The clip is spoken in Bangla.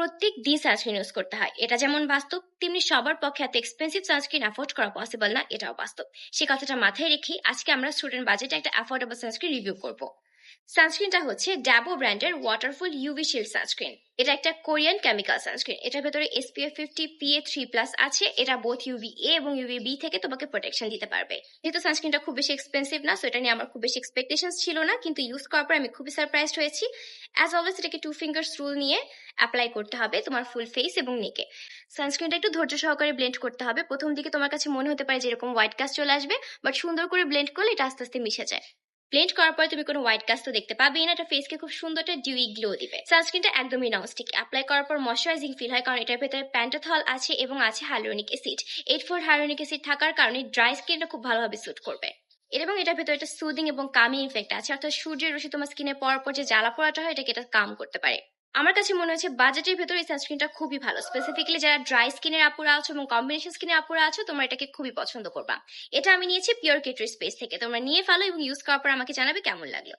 প্রত্যেক দিন সানস্ক্রিন ইউজ করতে হয়। এটা যেমন বাস্তব, তেমনি সবার পক্ষে এত এক্সপেন্সিভ সানস্ক্রিন অ্যাফোর্ড করা পসিবল না, এটাও বাস্তব। সে কথাটা মাথায় রেখে আজকে আমরা স্টুডেন্ট বাজেটে একটা অ্যাফোর্ডেবল সানস্ক্রিন রিভিউ করব। সানস্ক্রিনটা হচ্ছে ড্যাবো ব্র্যান্ডের ওয়াটারফুল ইউভি শিল্ড সানস্ক্রিন এটা একটা কোরিয়ান কেমিক্যাল সানস্ক্রিন এটার ভেতরে SPF fifty PA three plus আছে। এটা বোথ ইউভি এ এবং ইউভি বি থেকে তোমাকে প্রোটেকশন দিতে পারবে। যেহেতু সানস্ক্রিনটা খুব বেশি এক্সপেন্সিভ না সো এটা নিয়ে আমার খুব বেশি এক্সপেকটেশন ছিল না, কিন্তু ইউজ করার পর আমি খুবই সারপ্রাইজড হয়েছি। অ্যাজ অলওয়েজ এটাকে টু ফিঙ্গার্স রুল নিয়ে অ্যাপ্লাই করতে হবে তোমার ফুল ফেস এবং নেকে সানস্ক্রিনটা একটু ধৈর্য সহকারে ব্লেন্ড করতে হবে। প্রথম দিকে তোমার কাছে মনে হতে পারে যে এরকম হোয়াইট কাস্ট চলে আসবে বাট সুন্দর করে ব্লেন্ড করলে এটা আস্তে আস্তে মিশে যায়। ব্লেন্ড করার পর তুমি কোনো হোয়াইট কাস্ট তো দেখতে পাবে না, এটা ফেসকে খুব সুন্দর একটা ডিউই গ্লো দিবে। সানস্ক্রিনটা একদমই ননস্টিক অ্যাপ্লাই করার পর ময়শ্চারাইজিং ফিল হয়, কারণ এটার ভেতরে প্যান্টাথল আছে এবং আছে hyaluronic acid eight four hyaluronic acid থাকার কারণে ড্রাই স্কিনটা খুব ভালোভাবে স্যুট করবে। এবং এটার ভেতরে একটা সুদিং এবং কামি ইফেক্ট আছে, অর্থাৎ সূর্যের রশ্মি তোমার স্কিনে পড়ার পর যে জ্বালা পোড়াটা হয়, এটাকে এটা কাম করতে পারে। আমার কাছে মনে হচ্ছে বাজেটের ভেতরে এই সানস্ক্রিনটা খুবই ভালো। স্পেসিফিক্যালি যারা ড্রাই স্কিনের আপুরা আছো এবং কম্বিনেশন স্কিনের আপুরা আছো, তোমরা এটাকে খুবই পছন্দ করবা। এটা আমি নিয়েছি পিওর কেটরি স্পেস থেকে। তোমরা নিয়ে ফেলো এবং ইউজ করার পর আমাকে জানাবে কেমন লাগল।